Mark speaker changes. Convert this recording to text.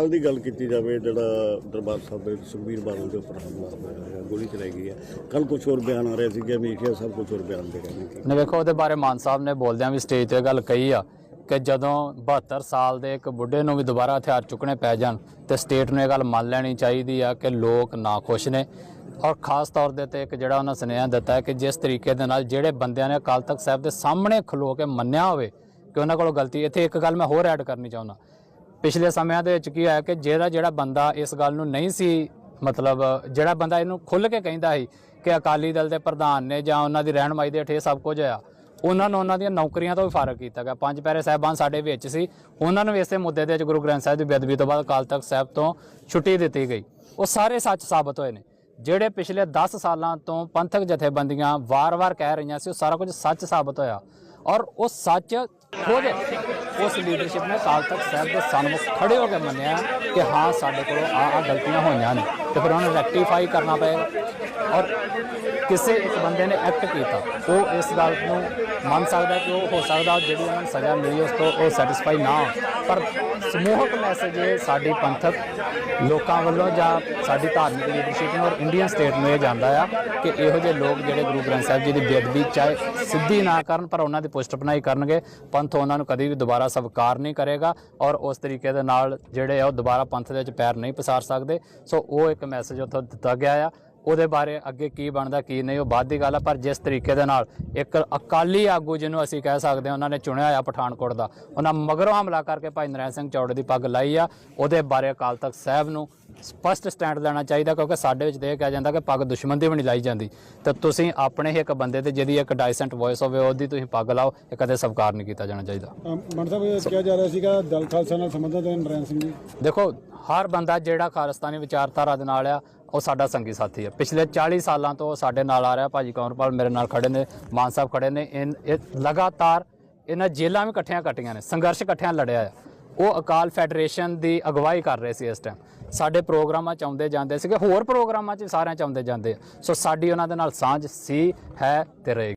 Speaker 1: ਕੱਲ ਦੀ ਗੱਲ ਕੀਤੀ ਜਾਵੇ, ਜਿਹੜਾ ਦਰਬਾਰ ਸਾਹਿਬ ਦੇ ਸੁਖਬੀਰ ਬਾਦਲ ਦੇ ਉੱਪਰ ਹਮਲਾ ਹੋਇਆ ਗੋਲੀ ਚਲਾਈ ਗਈ ਹੈ। ਕੱਲ ਕੁਝ ਹੋਰ ਬਿਆਨ ਆ ਰਿਹਾ ਸੀ ਕਿ ਅਮੀਠੀਆ ਕੁਝ ਹੋਰ ਬਿਆਨ ਦੇ ਰਹੇ ਨੇ।
Speaker 2: ਵੇਖੋ, ਉਹਦੇ ਬਾਰੇ ਮਾਨ ਸਾਹਿਬ ਨੇ ਬੋਲਦਿਆਂ ਵੀ ਸਟੇਜ ਤੇ ਗੱਲ ਕਹੀ ਆ ਕਿ ਜਦੋਂ 72 ਸਾਲ ਦੇ ਇੱਕ ਬੁੱਢੇ ਨੂੰ ਵੀ ਦੁਬਾਰਾ ਹਥਿਆਰ ਚੁੱਕਣੇ ਪੈ ਜਾਣ ਤੇ ਸਟੇਟ ਨੂੰ ਇਹ ਗੱਲ ਮੰਨ ਲੈਣੀ ਚਾਹੀਦੀ ਆ ਕਿ ਲੋਕ ਨਾ ਖੁਸ਼ ਨੇ। ਔਰ ਖਾਸ ਤੌਰ ਦੇ ਤੇ ਇੱਕ ਜਿਹੜਾ ਉਹਨਾਂ ਸੁਨੇਹਾ ਦਿੱਤਾ ਹੈ ਕਿ ਜਿਸ ਤਰੀਕੇ ਦੇ ਨਾਲ ਜਿਹੜੇ ਬੰਦਿਆਂ ਨੇ ਅਕਾਲ ਤਖਤ ਸਾਹਿਬ ਦੇ ਸਾਹਮਣੇ ਖਲੋ ਕੇ ਮੰਨਿਆ ਹੋਵੇ ਕਿ ਉਹਨਾਂ ਕੋਲੋਂ ਗਲਤੀ, ਇੱਥੇ ਇੱਕ ਗੱਲ ਮੈਂ ਹੋਰ ਐਡ ਕਰਨੀ ਚਾਹੁੰਦਾ। ਪਿਛਲੇ ਸਮਿਆਂ ਦੇ ਵਿੱਚ ਕੀ ਹੋਇਆ ਕਿ ਜਿਹੜਾ ਜਿਹੜਾ ਬੰਦਾ ਇਸ ਗੱਲ ਨੂੰ ਨਹੀਂ ਸੀ, ਮਤਲਬ ਜਿਹੜਾ ਬੰਦਾ ਇਹਨੂੰ ਖੁੱਲ ਕੇ ਕਹਿੰਦਾ ਸੀ ਕਿ ਅਕਾਲੀ ਦਲ ਦੇ ਪ੍ਰਧਾਨ ਨੇ ਜਾਂ ਉਹਨਾਂ ਦੀ ਰਹਿਨਮਾਈ ਦੇ ਹੇਠ ਇਹ ਸਭ ਕੁਝ ਹੋਇਆ, ਉਹਨਾਂ ਨੂੰ ਉਹਨਾਂ ਦੀਆਂ ਨੌਕਰੀਆਂ ਤੋਂ ਵੀ ਫਾਰਗ ਕੀਤਾ ਗਿਆ। ਪੰਜ ਪਿਆਰੇ ਸਾਹਿਬਾਨ ਸਾਡੇ ਵਿੱਚ ਸੀ, ਉਹਨਾਂ ਨੂੰ ਇਸੇ ਮੁੱਦੇ ਦੇ ਵਿੱਚ ਗੁਰੂ ਗ੍ਰੰਥ ਸਾਹਿਬ ਦੀ ਬੇਅਦਬੀ ਤੋਂ ਬਾਅਦ ਅਕਾਲ ਤਖਤ ਸਾਹਿਬ ਤੋਂ ਛੁੱਟੀ ਦਿੱਤੀ ਗਈ। ਉਹ ਸਾਰੇ ਸੱਚ ਸਾਬਤ ਹੋਏ ਨੇ, ਜਿਹੜੇ ਪਿਛਲੇ 10 ਸਾਲਾਂ ਤੋਂ ਪੰਥਕ ਜਥੇਬੰਦੀਆਂ ਵਾਰ-ਵਾਰ ਕਹਿ ਰਹੀਆਂ ਸੀ, ਉਹ ਸਾਰਾ ਕੁਝ ਸੱਚ ਸਾਬਤ ਹੋਇਆ ਔਰ ਉਹ ਸੱਚ ਖੁਦ ਉਸ ਲੀਡਰਸ਼ਿਪ ਨੇ ਅਕਾਲ ਤਖਤ ਸਾਹਿਬ ਦੇ ਸਨਮੁਖ ਖੜੇ ਹੋ ਕੇ ਮੰਨਿਆ ਕਿ ਹਾਂ, ਸਾਡੇ ਕੋਲੋਂ ਆ ਆ ਗਲਤੀਆਂ ਹੋਈਆਂ ਨੇ। ਤੇ ਫਿਰ ਉਹਨੂੰ ਰੈਕਟੀਫਾਈ ਕਰਨਾ ਪਏਗਾ ਔਰ ਕਿਸੇ ਇੱਕ ਬੰਦੇ ਨੇ ਐਕਟ ਕੀਤਾ। ਉਹ ਇਸ ਗੱਲ ਨੂੰ ਮੰਨ ਸਕਦਾ ਕਿ ਉਹ ਹੋ ਸਕਦਾ ਜਿਹੜੀ ਉਹਨਾਂ ਨੂੰ ਸਜ਼ਾ ਮਿਲੀ ਉਸ ਤੋਂ ਉਹ ਸੈਟੀਸਫਾਈ ਨਾ ਹੋਣ। ਪਰ ਸਮੂਹਕ ਮੈਸੇਜ ਇਹ ਸਾਡੀ ਪੰਥਕ ਲੋਕਾਂ ਵੱਲੋਂ ਜਾਂ ਸਾਡੀ ਧਾਰਮਿਕ ਲੀਡਰਸ਼ਿਪ ਨੂੰ ਔਰ ਇੰਡੀਅਨ ਸਟੇਟ ਨੂੰ ਇਹ ਜਾਂਦਾ ਆ ਕਿ ਇਹੋ ਜਿਹੇ ਲੋਕ ਜਿਹੜੇ ਗੁਰੂ ਗ੍ਰੰਥ ਸਾਹਿਬ ਜੀ ਦੀ ਬੇਅਦਬੀ ਚਾਹੇ ਸਿੱਧੀ ਨਾ ਕਰਨ, ਪਰ ਉਹਨਾਂ ਦੀ ਬਣਾਈ ਕਰਨਗੇ। ਪੰਥ ਉਹਨਾਂ ਨੂੰ ਕਦੇ ਵੀ ਦੁਬਾਰਾ ਸਵੀਕਾਰ ਨਹੀਂ ਕਰੇਗਾ ਔਰ ਉਸ ਤਰੀਕੇ ਦੇ ਨਾਲ ਜਿਹੜੇ ਆ ਉਹ ਦੁਬਾਰਾ ਪੰਥ ਦੇ ਵਿੱਚ ਪੈਰ ਨਹੀਂ ਪਸਾਰ ਸਕਦੇ। ਸੋ ਉਹ ਇੱਕ ਮੈਸੇਜ ਉੱਥੋਂ ਦਿੱਤਾ ਗਿਆ ਆ। ਉਹਦੇ ਬਾਰੇ ਅੱਗੇ ਕੀ ਬਣਦਾ, ਕੀ ਨਹੀਂ ਉਹ ਬਾਅਦ ਦੀ ਗੱਲ ਆ, ਪਰ ਜਿਸ ਤਰੀਕੇ ਦੇ ਨਾਲ ਇੱਕ ਅਕਾਲੀ ਆਗੂ ਜਿਹਨੂੰ ਅਸੀਂ ਕਹਿ ਸਕਦੇ ਹਾਂ, ਉਹਨਾਂ ਨੇ ਚੁਣਿਆ ਹੋਇਆ ਪਠਾਨਕੋਟ ਦਾ। ਉਹਨਾਂ ਮਗਰੋਂ ਹਮਲਾ ਕਰਕੇ ਭਾਈ ਨਰੈਣ ਸਿੰਘ ਚੌੜੇ ਦੀ ਪੱਗ ਲਾਈ ਆ। ਉਹਦੇ ਬਾਰੇ ਅਕਾਲ ਤਖਤ ਸਾਹਿਬ ਨੂੰ ਸਪਸ਼ਟ ਸਟੈਂਡ ਲੈਣਾ ਚਾਹੀਦਾ ਕਿਉਂਕਿ ਸਾਡੇ ਵਿੱਚ ਤੇ ਇਹ ਕਿਹਾ ਜਾਂਦਾ ਕਿ ਪੱਗ ਦੁਸ਼ਮਣ ਦੀ ਵੀ ਨਹੀਂ ਲਾਈ ਜਾਂਦੀ। ਤੇ ਤੁਸੀਂ ਆਪਣੇ ਹੀ ਇੱਕ ਬੰਦੇ ਤੇ ਜਿਹਦੀ ਇੱਕ ਡਾਈਸੈਂਟ ਵੌਇਸ ਹੋਵੇ ਉਹਦੀ ਤੁਸੀਂ ਪੱਗ ਲਾਓ ਇਹ ਕਦੇ ਸਵੀਕਾਰ ਨਹੀਂ ਕੀਤਾ ਜਾਣਾ ਚਾਹੀਦਾ।
Speaker 3: ਮਨ ਸਾਹਿਬ ਇਹ ਕਿਹਾ ਜਾ ਰਿਹਾ ਸੀਗਾ ਦਲ ਖਾਲਸਾ ਨਾਲ ਸੰਬੰਧਿਤ ਹੈ ਨਰੈਣ ਸਿੰਘ ਜੀ।
Speaker 2: ਦੇਖੋ ਹਰ ਬੰਦਾ ਜਿਹੜਾ ਖਾਲਿਸਤਾਨੀ ਵਿਚਾਰਧਾਰਾ ਦੇ ਨਾਲ ਆ ਉਹ ਸਾਡਾ ਸੰਗੀ ਸਾਥੀ ਹੈ ਪਿਛਲੇ 40 ਸਾਲਾਂ ਤੋਂ ਉਹ ਸਾਡੇ ਨਾਲ ਆ ਰਿਹਾ ਭਾਜੀ ਕੌਰਪਾਲ ਮੇਰੇ ਨਾਲ ਖੜੇ ਨੇ ਮਾਨ ਸਾਹਿਬ ਖੜੇ ਨੇ। ਇਹ ਲਗਾਤਾਰ ਇਹਨਾਂ ਜੇਲਾਂ ਵੀ ਇਕੱਠੀਆਂ ਕੱਟੀਆਂ ਨੇ ਸੰਘਰਸ਼ ਇਕੱਠਿਆਂ ਲੜਿਆ ਆ। ਉਹ ਅਕਾਲ ਫੈਡਰੇਸ਼ਨ ਦੀ ਅਗਵਾਈ ਕਰ ਰਹੇ ਸੀ ਇਸ ਟਾਈਮ ਸਾਡੇ ਪ੍ਰੋਗਰਾਮਾਂ ਚ ਆਉਂਦੇ ਜਾਂਦੇ ਸੀਗੇ, ਹੋਰ ਪ੍ਰੋਗਰਾਮਾਂ ਚ ਸਾਰਿਆਂ ਚ ਆਉਂਦੇ ਜਾਂਦੇ ਸੋ ਸਾਡੀ ਉਹਨਾਂ ਦੇ ਨਾਲ ਸਾਂਝ ਸੀ, ਹੈ ਤੇ ਰਹੇਗੀ।